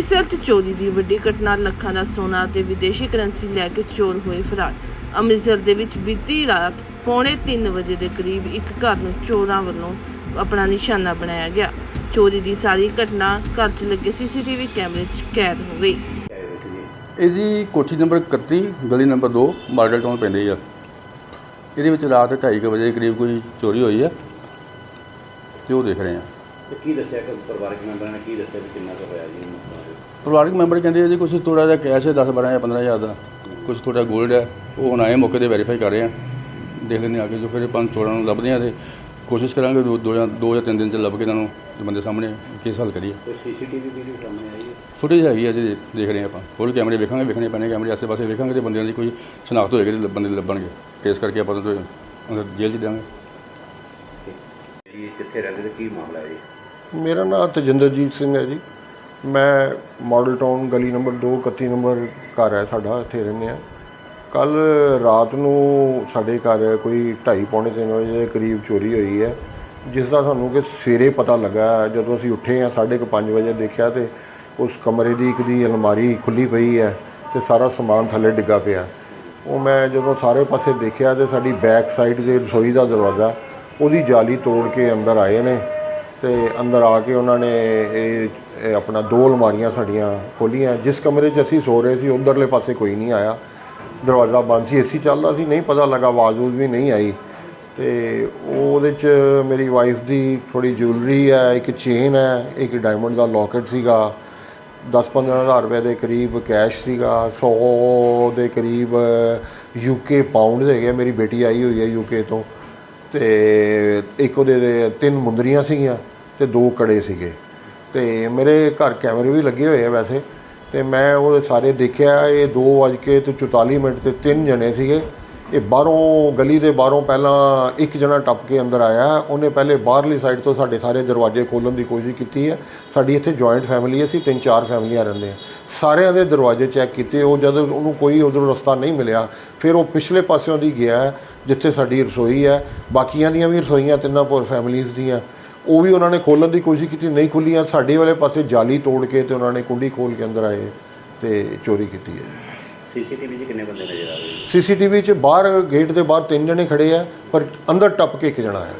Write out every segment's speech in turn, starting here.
ਅੰਮ੍ਰਿਤਸਰ 'ਚ ਚੋਰੀ ਦੀ ਵੱਡੀ ਘਟਨਾ ਲੱਖਾਂ ਦਾ ਸੋਨਾ ਅਤੇ ਵਿਦੇਸ਼ੀ ਕਰੰਸੀ ਲੈ ਕੇ ਚੋਰ ਹੋਏ ਫਰਾਰ। ਅੰਮ੍ਰਿਤਸਰ ਦੇ ਵਿੱਚ ਬੀਤੀ ਰਾਤ ਪੌਣੇ 3 ਵਜੇ ਦੇ ਕਰੀਬ ਇੱਕ ਘਰ ਨੂੰ ਚੋਰਾਂ ਵੱਲੋਂ ਆਪਣਾ ਨਿਸ਼ਾਨਾ ਬਣਾਇਆ ਗਿਆ। ਚੋਰੀ ਦੀ ਸਾਰੀ ਘਟਨਾ ਘਰ 'ਚ ਲੱਗੇ ਸੀਸੀਟੀਵੀ ਕੈਮਰੇ 'ਚ ਕੈਦ ਹੋ ਗਈ। ਇਹ ਜੀ ਕੋਠੀ ਨੰਬਰ 31 ਗਲੀ ਨੰਬਰ 2 ਮਾਡਲ ਟਾਊਨ ਪੈਂਦੀ ਆ। ਇਹਦੇ ਵਿੱਚ ਰਾਤ 2:30 ਵਜੇ ਦੇ ਕਰੀਬ ਕੋਈ ਚੋਰੀ ਹੋਈ ਆ ਤੇ ਉਹ ਦੇਖ ਰਹੇ ਆ। ਤੇ ਕੀ ਦੱਸਿਆ ਕਿ ਪਰਿਵਾਰਕ ਮੈਂਬਰਾਂ ਨੇ ਕੀ ਦੱਸਿਆ ਵੀ ਕਿੰਨਾ ਕੁ ਹੋਇਆ ਜੀ? ਨੁਕਸਾਨ ਪਰਿਵਾਰਕ ਮੈਂਬਰ ਕਹਿੰਦੇ ਆ ਜੀ ਕੁਝ ਥੋੜਾ ਜਿਹਾ ਕੈਸ਼ ਹੈ 10 12 ਜਾਂ 15 ਹਜ਼ਾਰ ਦਾ। ਕੁਝ ਥੋੜਾ 골ਡ ਹੈ। ਉਹ ਹੁਣ ਆਏ ਮੌਕੇ ਤੇ ਵੈਰੀਫਾਈ ਕਰ ਰਹੇ ਆ। ਦੇਖ ਲੈਂਦੇ ਆ ਕੇ ਜੋ ਫਿਰ ਪੰਜ ਚੋਰਾਂ ਨੂੰ ਲੱਭਦੇ ਆ ਤੇ ਕੋਸ਼ਿਸ਼ ਕਰਾਂਗੇ ਦੋ ਦੋ ਜਾਂ ਦੋ ਜਾਂ ਤਿੰਨ ਦਿਨ ਚ ਲੱਭ ਕੇ ਇਹਨਾਂ ਨੂੰ ਤੇ ਬੰਦੇ ਸਾਹਮਣੇ ਕੇਸ ਹੱਲ ਕਰੀਏ। ਕੋਈ ਸੀਸੀਟੀਵੀ ਵੀਡੀਓ ਸਾਹਮਣੇ ਆਈ ਹੈ? ਫੁਟੇਜ ਹੈਗੀ ਆ ਜੀ ਦੇਖ ਰਹੇ ਆ ਆਪਾਂ। ਹੋਰ ਕੈਮਰੇ ਵੇਖਾਂਗੇ ਵੇਖਣੇ ਪੈਣੇ ਕੈਮਰੇ ਆਸੇ ਪਾਸੇ ਵੇਖਾਂਗੇ ਤੇ ਬੰਦਿਆਂ ਦੀ ਕੋਈ ਸ਼ਨਾਖਤ ਹੋਏਗੀ ਤੇ ਬੰਦੇ ਲੱਭਣਗੇ। ਕੇਸ ਕਰਕੇ ਆਪਾਂ ਤਾਂ ਅੰਦਰ ਜੇਲ੍ਹ 'ਚ ਦਿਆਂਗੇ। ਜੀ ਕਿੱਥੇ ਰਹਿੰਦੇ ਤੇ ਕੀ ਮਾਮਲਾ ਹੈ ਜੀ? ਮੇਰਾ ਨਾਮ ਤਜਿੰਦਰਜੀਤ ਸਿੰਘ ਹੈ ਜੀ। ਮੈਂ ਮਾਡਲ ਟਾਊਨ ਗਲੀ ਨੰਬਰ 2 31 ਨੰਬਰ ਘਰ ਹੈ ਸਾਡਾ, ਇੱਥੇ ਰਹਿੰਦੇ ਆ ਕੱਲ ਰਾਤ ਨੂੰ ਸਾਡੇ ਘਰ ਕੋਈ 2:30 ਪੌਣੇ 3 ਵਜੇ ਦੇ ਕਰੀਬ ਚੋਰੀ ਹੋਈ ਹੈ, ਜਿਸ ਦਾ ਸਾਨੂੰ ਕਿ ਸਵੇਰੇ ਪਤਾ ਲੱਗਾ ਜਦੋਂ ਅਸੀਂ ਉੱਠੇ ਆ 5:30 ਵਜੇ ਦੇਖਿਆ ਤੇ ਉਸ ਕਮਰੇ ਦੀ ਇੱਕ ਦੀ ਅਲਮਾਰੀ ਖੁੱਲੀ ਪਈ ਹੈ ਤੇ ਸਾਰਾ ਸਮਾਨ ਥੱਲੇ ਡਿੱਗਾ ਪਿਆ। ਉਹ ਮੈਂ ਜਦੋਂ ਸਾਰੇ ਪਾਸੇ ਦੇਖਿਆ ਤੇ ਸਾਡੀ ਬੈਕ ਸਾਈਡ ਦੇ ਰਸੋਈ ਦਾ ਦਰਵਾਜ਼ਾ, ਉਹਦੀ ਜਾਲੀ ਤੋੜ ਕੇ ਅੰਦਰ ਆਏ ਨੇ। ਤੇ ਅੰਦਰ ਆ ਕੇ ਉਹਨਾਂ ਨੇ ਇਹ ਆਪਣਾ ਦੋ ਅਲਮਾਰੀਆਂ ਸਾਡੀਆਂ, ਖੋਲੀਆਂ। ਜਿਸ ਕਮਰੇ 'ਚ ਅਸੀਂ ਸੋ ਰਹੇ ਸੀ, ਉਧਰਲੇ ਪਾਸੇ ਕੋਈ ਨਹੀਂ ਆਇਆ। ਦਰਵਾਜ਼ਾ ਬੰਦ ਸੀ, ਏਸੀ ਚੱਲਦਾ ਸੀ, ਨਹੀਂ ਪਤਾ ਲੱਗਾ, ਆਵਾਜ਼ ਉਜ਼ ਵੀ ਨਹੀਂ ਆਈ। ਤੇ ਉਹਦੇ 'ਚ ਮੇਰੀ ਵਾਈਫ ਦੀ ਥੋੜੀ ਜੁਐਲਰੀ ਹੈ, ਇੱਕ ਚੇਨ ਹੈ, ਇੱਕ ਡਾਇਮੰਡ ਦਾ ਲੋਕਟ ਸੀਗਾ। 10-15 ਹਜ਼ਾਰ ਰੁਪਏ ਦੇ ਕਰੀਬ ਕੈਸ਼ ਸੀਗਾ 100 ਦੇ ਕਰੀਬ ਯੂਕੇ ਪਾਉਂਡ ਹੈਗੇ ਮੇਰੀ ਬੇਟੀ ਆਈ ਹੋਈ ਹੈ ਯੂਕੇ ਤੋਂ। ਤੇ ਇੱਕ ਉਹਦੇ ਤਿੰਨ ਮੁੰਦਰੀਆਂ ਸੀਗੀਆਂ। ਤੇ ਦੋ ਕੜੇ ਸੀਗੇ। ਤੇ ਮੇਰੇ ਘਰ ਕੈਮਰੇ ਵੀ ਲੱਗੇ ਹੋਏ ਆ ਵੈਸੇ। ਤੇ ਮੈਂ ਉਹ ਸਾਰੇ ਦੇਖਿਆ, ਇਹ 2 ਵਜ ਕੇ ਤੇ 44 ਮਿੰਟ ਤੇ ਤਿੰਨ ਜਣੇ ਸੀਗੇ। ਇਹ ਬਾਹਰੋਂ, ਗਲੀ ਦੇ ਬਾਹਰੋਂ ਪਹਿਲਾਂ ਇੱਕ ਜਣਾ ਟੱਪ ਕੇ ਅੰਦਰ ਆਇਆ। ਉਹਨੇ ਪਹਿਲੇ ਬਾਹਰਲੀ ਸਾਈਡ ਤੋਂ ਸਾਡੇ ਸਾਰੇ ਦਰਵਾਜ਼ੇ ਖੋਲ੍ਹਣ ਦੀ ਕੋਸ਼ਿਸ਼ ਕੀਤੀ ਹੈ। ਸਾਡੀ ਇੱਥੇ ਜੁਆਇੰਟ ਫੈਮਿਲੀ ਅਸੀਂ ਤਿੰਨ ਚਾਰ ਫੈਮਲੀਆਂ ਰਹਿੰਦੇ ਹਾਂ। ਸਾਰਿਆਂ ਦੇ ਦਰਵਾਜ਼ੇ ਚੈੱਕ ਕੀਤੇ। ਉਹ ਜਦੋਂ ਉਹਨੂੰ ਕੋਈ ਉਧਰੋਂ ਰਸਤਾ ਨਹੀਂ ਮਿਲਿਆ, ਫਿਰ ਉਹ ਪਿਛਲੇ ਪਾਸਿਓਂ ਦੀ ਗਿਆ, ਜਿੱਥੇ ਸਾਡੀ ਰਸੋਈ ਹੈ। ਬਾਕੀਆਂ ਦੀਆਂ ਵੀ ਰਸੋਈਆਂ ਤਿੰਨਾਂ ਪੋਰ ਫੈਮਲੀਆਂ ਦੀਆਂ। ਉਹ ਵੀ ਉਹਨਾਂ ਨੇ ਖੋਲ੍ਹਣ ਦੀ ਕੋਸ਼ਿਸ਼ ਕੀਤੀ ਨਹੀਂ ਖੁੱਲੀਆਂ ਸਾਡੇ ਵਾਲੇ ਪਾਸੇ ਜਾਲੀ ਤੋੜ ਕੇ ਤੇ ਉਹਨਾਂ ਨੇ ਕੁੰਡੀ ਖੋਲ ਕੇ ਅੰਦਰ ਆਏ ਤੇ ਚੋਰੀ ਕੀਤੀ ਹੈ। ਸੀਸੀਟੀਵੀ 'ਚ ਕਿੰਨੇ ਬੰਦੇ ਨਜ਼ਰ ਆ ਰਹੇ ਜੀ ਸੀਸੀਟੀਵੀ 'ਚ ਬਾਹਰ ਗੇਟ ਦੇ ਬਾਹਰ ਤਿੰਨ ਜਣੇ ਖੜੇ ਆ ਪਰ ਅੰਦਰ ਟੱਪ ਕੇ ਇੱਕ ਜਣਾ ਹੈ।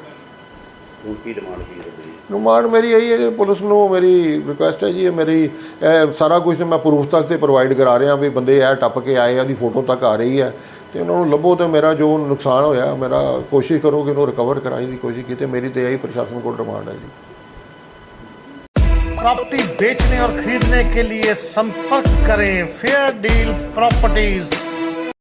ਹੁਣ ਕੀ ਡਿਮਾਂਡ ਕੀ ਮੇਰੀ ਇਹੀ ਹੈ ਪੁਲਿਸ ਨੂੰ ਮੇਰੀ ਰਿਕੁਐਸਟ ਹੈ ਜੀ ਇਹ ਮੇਰੀ ਇਹ ਸਾਰਾ ਕੁਝ ਮੈਂ ਪ੍ਰੂਫ ਤੱਕ ਤੇ ਪ੍ਰੋਵਾਈਡ ਕਰਾ ਰਿਹਾ ਵੀ ਬੰਦੇ ਇਹ ਟੱਪ ਕੇ ਆਏ ਆ ਉਹਦੀ ਫੋਟੋ ਤੱਕ ਆ ਰਹੀ ਹੈ। ਤੇ ਉਹਨਾਂ ਨੂੰ ਲੱਭੋ ਤੇ ਮੇਰਾ ਜੋ ਨੁਕਸਾਨ ਹੋਇਆ ਮੇਰਾ ਕੋਸ਼ਿਸ਼ ਕਰੋ ਕਿ ਉਹਨੂੰ ਰਿਕਵਰ ਕਰਾਈ ਦੀ ਕੋਸ਼ਿਸ਼ ਕੀਤੀ ਮੇਰੀ ਤੇ ਇਹੀ ਪ੍ਰਸ਼ਾਸਨ ਕੋਲ ਡਿਮਾਂਡ ਹੈ ਜੀ प्रॉपर्टी बेचने और खरीदने के लिए संपर्क करें फेयर डील प्रॉपर्टीज